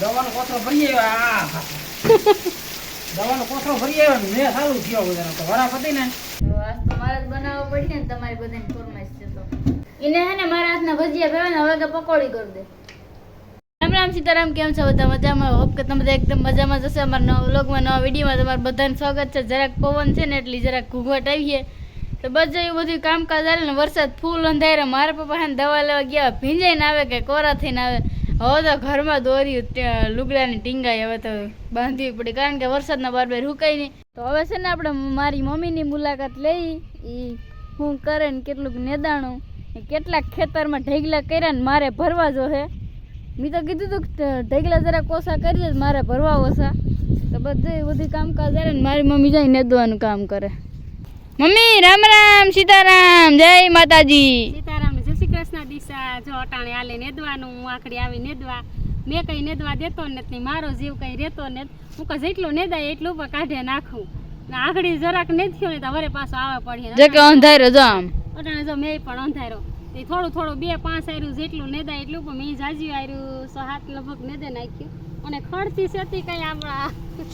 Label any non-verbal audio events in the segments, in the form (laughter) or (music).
દવાનો કોથળો ભરી આવ્યો આ (laughs) દવાનો કોથળો ભરી આવ્યો ને મેં સારું થયો બધાનો. તો વરાપ હતી ને? આજ તો મારે જ બનાવવો પડશે ને તમારી બધાની ફરમાઈશ છે તો. એને હે ને મારા હાથના ભજીયા ભાવે હવે કે પકોડી કરી દે. રામ રામ સીતારામ કેમ છો બધા? મજામાં? હોપ કે તમે બધા એકદમ મજામાં જશે અમારા નવા વ્લોગમાં નવા વિડીયોમાં તમારું બધાને સ્વાગત છે. જરાક પવન છે ને એટલી જરાક ઘૂંઘવટ આવીએ તો બસ એવું બધું કામકાજ હાલે ને વરસાદ ફૂલ અંધારે. મારા પપ્પા ને દવા લેવા ગયા. ભીંજાઈને આવે કે કોરા થઈને આવે. હવે તો ઘરમાં દોર્યું લુગડાની ટીંગાઈ હવે તો બાંધવી પડી. કારણ કે વરસાદના બાર બાર હુકાય નહીં. તો હવે છે ને આપણે મારી મમ્મીની મુલાકાત લઈ. એ હું કરે ને કેટલુંક નેદાણું. કેટલાક ખેતરમાં ઢેગલા કર્યા ને મારે ભરવા જો હે. મેં તો કીધું તું કે ઢેગલા જરા કોસા કરી દે મારે ભરવા ઓછા તો બધું બધું કામકાજ આવે ને મારી મમ્મી જાય નેદવાનું કામ કરે. મમ્મી, રામ રામ, સીતારામ, જય માતાજી. જો અટાણે આલે નેદવાનું હું આખડી આવી નેદવા. મેં કંઈ નેદવા દેતો નથી મારો જીવ કઈ રહેતો નથી. હું કહે જેટલું નેદાય એટલું પણ કાઢે નાખું. ને આખડી જરાક નેથ્યો ને તો વરે પાછો આવે પડીએ જે કે અંધારો જો આમ. અટાણે જો મેં પણ અંધારો તે થોડું થોડું બે પાંચ આર્યું જેટલું નેદાય એટલું પણ મેં જાજ્યું આર્યું સો હાથ લગભગ નેદે નાખ્યું. અને ખડથી સેતી કઈ આપણા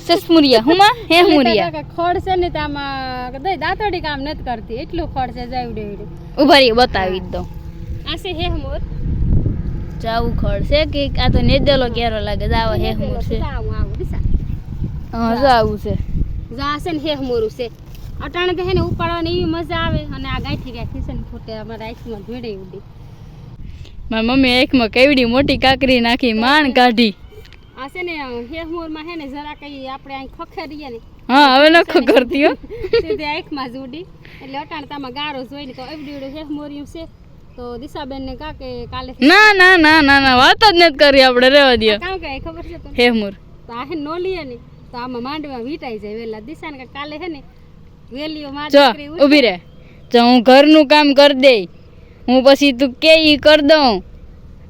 સસમુરિયા હુમાં? (laughs) હે મુરિયા? ખડ છે ને તો આમાં દઈ દાંતડી કામ નથી કરતી એટલું ખડ છે જાવડે એવડે. ઊભા બતાવી દઉં. દો આ છે હેહમોર જાવું ખડ છે કે આ તો નેદેલો કેરો લાગે જાવ હે મુર છે. હા જાવું છે. જા છે ને હેહમોરું છે. અટાણે તો હે ને ઉપાડવાની એવી મજા આવે અને આ ગાંઠી ગાંઠી છે ને ખોટે અમારા આંખમાં ભેડે ઉડી. મારી મમ્મી આંખમાં કેવડી મોટી કાકરી નાખી માણ કાઢી. આ છે ને હેહમોરમાં હે ને જરા કઈ આપણે અહીં ખખેરીએ ને. હા હવે ન ખખરતી હો. સીધી આંખમાં જ ઉડી. એટલે અટાણતામાં ગારો જોઈને તો એવડી એવડી હેહમોર્યું છે. તો દિશાબેન ને કા કે કાલે ના ના ના ના ના વાત જ નથી કરી આપણે રહેવા દો કામ કે ખબર છે તને? હે તો આ હે નો લીએ ને તો આમાં માંડવા વીટાઈ જાય વેલા. દિશા ને કાલે હે ને વેલીઓ માં દીકરી ઊભી રે જો હું ઘરનું કામ કરી દઈ. હું પછી તું કે ઈ કરી દઉં.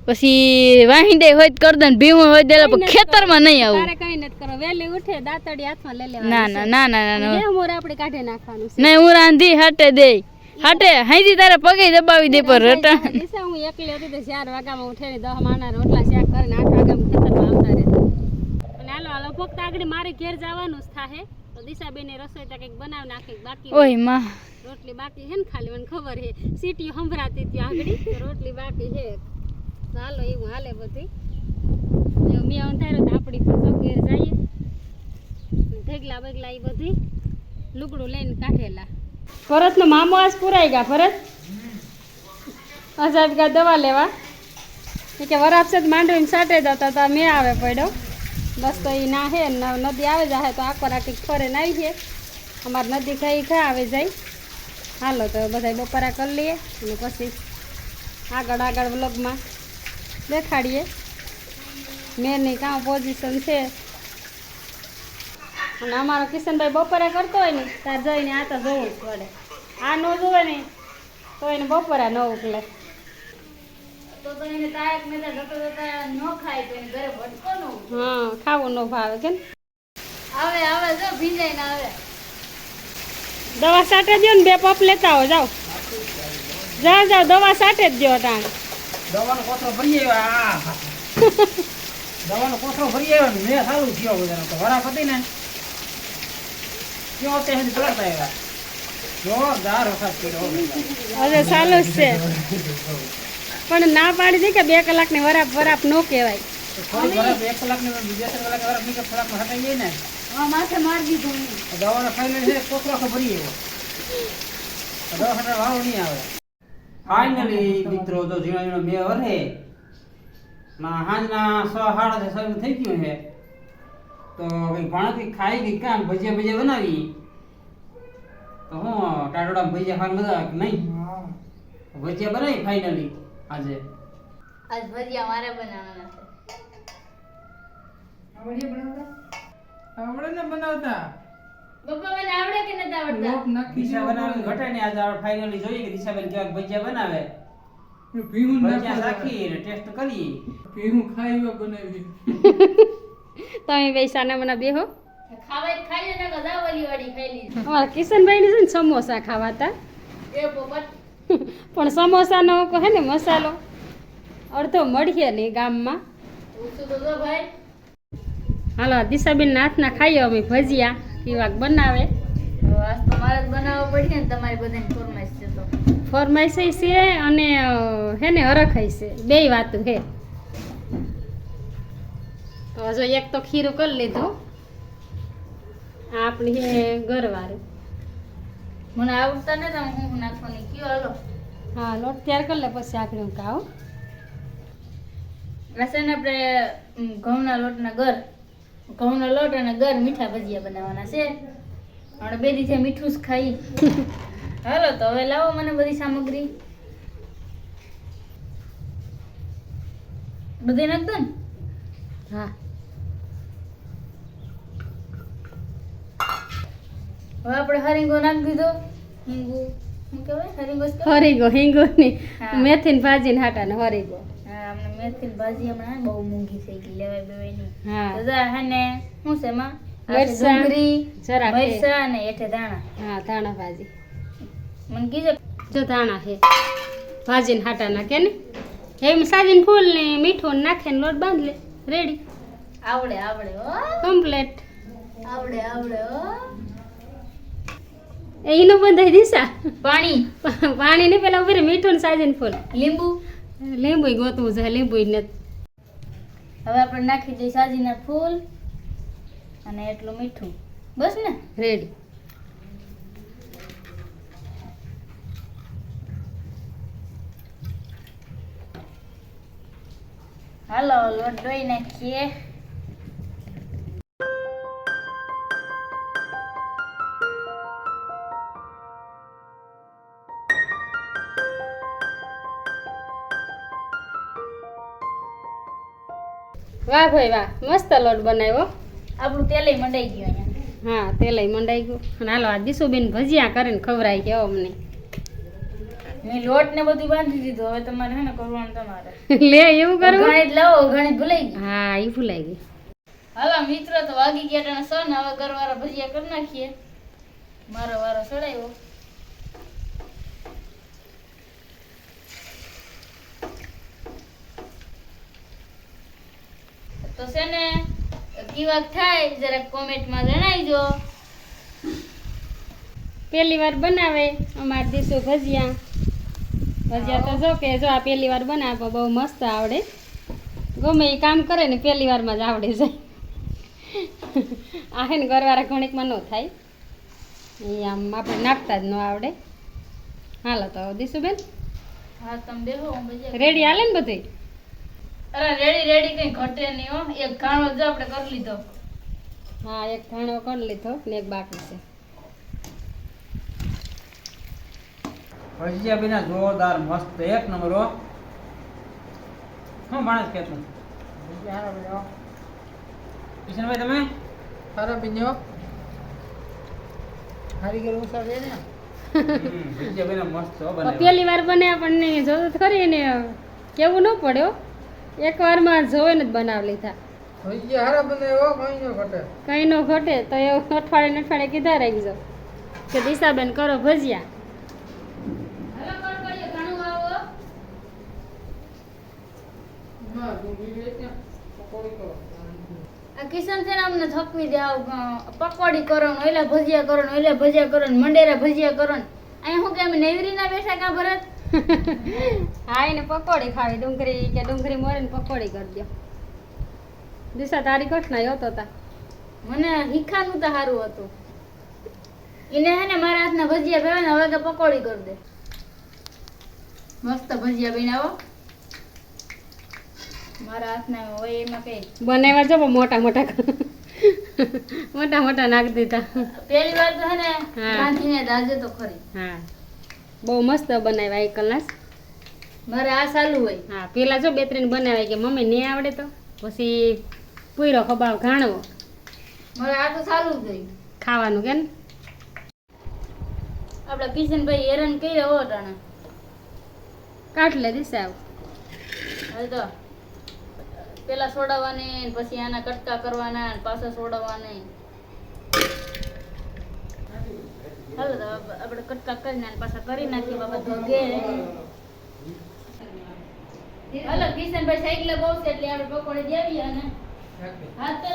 પછી વાહી દે હોય કર દે ભીવું હોય દે પણ ખેતરમાં નહીં આવું. તારે કઈ નથી કરો વેલી ઉઠે દાતડી હાથમાં લઈ લેવા ના ના ના ના ના ના. આપણે કાઢી નાખવાનું નહીં હું રાંધી હાટે દે હાટે હાઈથી તારે પગે દબાવી દે પર રટા. દિશા હું એકલી હતી તો ચાર વાગ્યામાં ઉઠે ને દહ માણા રોટલા શાક કરીને આઠ વાગ્યામાં ખેતરમાં આવતા રહેતા અને હાલો હાલો ફક્ત આગળ મારે ઘેર જવાનું જ થાહે. તો દિશાબેને રસોઈ તો કંઈક બનાવી નાખી બાકી ઓયમાં. રોટલી બાકી છે ને ખાલી મને ખબર હે સીટી સંભળાતી હતી આગળ રોટલી બાકી હે હાલો એવું હાલે બધી મેં અંધારો તો આપણી તો ઘેર જઈએ. ઢેગલા બગલા એ બધી લુગડું લઈને કાઢેલા. ભરતનો મામો આજ પુરાઈ ગયા, ભરત? આઝાદ ગયા દવા લેવા? કે વરાપ છે માંડવીને સાટે જતા હતા મેં આવે પડ્યો. બસ તો એ ના હે નદી આવે જાય તો આખો રાખી ફરે ના આવી છે અમારે નદી ખાઈ ખા આવે જાય. હાલો તો બધા બપોરા કરી લઈએ અને પછી આગળ આગળ વ્લોગમાં દેખાડીએ. મેરની કાં પોઝિશન છે. અને અમારો કિશનભાઈ બપોરે કરતો હોય ને ત્યાં જઈને આ તો જોવું જ પડે. આ ન જોવે ને તો એને બપોરા ન ઉકલે તો તો એને તાયક મેદા જતો જતા ન ખાય તો એને ઘરે ભટકો ન હા ખાવું ન ભાવે કે આવે આવે જો ભીંજાઈને આવે. દવા સાટે દો ને બે પપ લેતા આવો જાઓ. જાઓ જાઓ દવા સાટે જ દો ટાણ દવાનો કોથળો ભરી આવ્યા (laughs) દવાનો કોથળો ભરી આવ્યો ને મેં સારું થયો બધાનો તો વરાપ હતી ને. ક્યાં હજી પલટતા આવ્યા જોરદાર વરસાદ પડ્યો હવે ચાલુ જ છે. પણ ના પાડી દે કે બે કલાકની વરાપ વરાપ નો કહેવાય. થોડી વરાપ એક કલાકની બીજા ત્રણ કલાક વરાપ નીકળે થોડાકમાં હટાઈ જાય ને. હા માથે મારી દીધું દવાનો ફાઇનલ છે આખો ભરી આવ્યો દવા હટાડવા વાળો નહીં આવે. ફાઇનલી મિત્રો તો ઝીણો ઝીણો બે વરહે. ના હાંજના છ સાડા છ થઈ ગયું છે. તો કંઈક ભાણકી ખાઈ ગઈ કામ ભજીયા ભજીયા બનાવી તો હું ટાટોડા ભજીયા ખાવા મજા આવે નહીં? ભજીયા બનાવી ફાઇનલી આજે? આજ ભજીયા મારે બનાવવાના છે. આવડે ને બનાવતા? પપ્પા મને આવડે કે નથી આવડતા? લોટ નાખી દિશા બનાવી ઘટે ને આજે આપણે ફાઇનલી જોઈએ કે દિશાબેન કેવા ભજીયા બનાવે. ભીહું ભજીયા રાખી ને ટેસ્ટ કરી ભીમું ખાઈ બનાવી (laughs) તમે બે સાના મના બેહો. ખાવાય કિશનભાઈ ને અમારા છે ને સમોસા ખાવાતા. પણ સમોસાનો હે ને મસાલો. અડધો મળીએ ને ગામમાં. હાલો દિશાબેન હાથના ખાઈએ અમે ભજીયા. કેવાક બનાવે. ફરમાઈશ છે તો. ફરમાઈશ છે અને હે ને હરખાઈ છે. બેય વાતું હે. તો જો એક તો ખીરું કરી લીધું. આ આપણી ગરવારું મને આવડતા ને તમે હું નાખવાની કયો હાલો. હા લોટ તૈયાર કરી લે પછી આખરી હું ખાવ ને આપણે ઘઉંના લોટના ઘર ઘઉંનો લોટ અને ઘર મીઠા ભજીયા બનાવવાના છે. આપણે બે દિવસે મીઠું જ ખાઈ. હાલો તો હવે લાવો મને બધી સામગ્રી. બધી નાખ દો ને. હા. હવે આપણે હરીંગો નાખી દીધો. હિંગુ. શું કહેવાય? હરીંગો? હરીગો હિંગોની હા. મેથીને ભાજીને હાટાને હરીગો. હા અમને મેથી ભાજી હમણાં બહુ મોંઘી થઈ ગઈ લેવાય બેવાય નહીં હા ને શું છે ડુંગળી જરાક હે. અને એઠે દાણા હા ભાજી. મને કીધો જો ધાણા છે. ભાજીને હાટા નાખે ને. એમ સાજીને ફૂલ ને મીઠું ને નાખે ને લોટ બાંધ. લે રેડી આવડે આવડે હો. કમ્પ્લેટ આવડે આવડે હો. એનું બંધાઈ દિશા પાણી. (laughs) પાણી ને પેલા ઊભી મીઠું ને સાજન ફૂલ. લીંબુ. લીંબુ ગોતવું છે લીંબુ ને હવે આપણે નાખી દઈએ સાજીના ફૂલ અને એટલું મીઠું. બસ ને? રેડી હાલો લોટ ડોઈ નાખીએ. વાહ ભાઈ વાહ મસ્ત લોટ બનાવ્યો. આપણું તેલય મંડાઈ ગયું અહીંયા. હા તેલય મંડાઈ ગયું. અને હાલો આ દીશુબેન ભજીયા કરીને ખવરાઈ ગયો અમને. મેં લોટ ને બધું બાંધી દીધું હવે તમારે હે ને કરવાનું તમારે. લે એવું કરવું જ લાવો ઘણી ભૂલાઈ ગઈ. હા એ ભૂલાઈ ગયું હાલો મિત્રો તો વાગી ગયા ટાણે સો ને હવે ઘરવાળા ભજીયા કરી નાખીએ. મારો વારો ચડાવ્યો તો છે ને કીવાક થાય જરાક કોમેન્ટમાં જણાવજો પહેલી વાર બનાવે અમારે દીસો ભજીયા. ભજીયા તો જો કે જો આ પહેલી વાર બનાવો બહુ મસ્ત આવડે. ગમે એ કામ કરે ને પહેલી વારમાં જ આવડે જાય આ હે ને ઘરવાળા ઘણીકમાં ન થાય. એ આમ આપણે નાખતા જ ન આવડે. હાલો તો દીશુબેન. હા તમે રેડી હાલે ને બધું? અરે રેડી રેડી કઈ ઘટે નહીં હો. એક ઘાણો જ આપણે કરી લીધો. હા એક ધાણો કરી લીધો ને એક બાકી છે. ભજીયા બીના જોરદાર મસ્ત. એક નંબર હો. શું માણસ કે તું? કિશનભાઈ તમે? સારા બીજો હારી ગયેલું ઉસા ને. ભજીયા બીના મસ્ત હો પહેલી વાર બને આપણને જો ખરી ને કેવું ન પડ્યો એક વારમાં જોઈને જ બનાવી લીધા. ભજીયા કઈ ન ઘટે. તો એવું અઠવાડિયે ને અઠવાડિયે કીધા રાખજો. કે દિશાબેન કરો ભજીયા. કિશન છે અમને થકવી દે પકોડી કરો ને ઓલા ભજીયા કરો ને ઓલા ભજીયા કરો ને મંડેરા ભજીયા કરો ને. અહીંયા શું કે અમે નેવરી ના બેઠા કા ભરત? (laughs) હા એને પકોડી ખાવી ડુંગળી કે ડુંગળી મોરીને પકોડી કરી દો દિશા તારી કઠણાઈ હતો તા. મને હીખાનું તો સારું હતું. એને હે ને મારા હાથના ભજીયા ભાવે ને હવે કે પકોડી કરી દે. મસ્ત ભજીયા બનાવો. મારા હાથના હોય એમાં કઈ. બનાવ્યા જો મોટા મોટા મોટા મોટા નાખ દીધા. પહેલી વાર તો હે ને હા. ગાંધીને દાજે તો ખરી. હા. બહુ મસ્ત બનાવ્યા એક કલાક મારે આ સારું હોય. હા પેલા જો બે ત્રણ બનાવ્યા કે મમ્મી નહીં આવડે તો પછી પૂરો ખબાવ ઘાણવો. મારે આ તો સારું થયું ખાવાનું કે ને કિશન કિશનભાઈ હેરાન કઈ હો ટાણે કાઢ લે દિશા આવ. હવે તો. પેલા સોડાવાની પછી આના કટકા કરવાના પાછા સોડાવાની. હાલો તો આપણે કટકા કરીને પાછા કરી નાખીએ બાબા ધોગે હાલો કિશનભાઈ સાયકલે બહુ છે એટલે આપણે પકોડી દેવી અને હાથ તો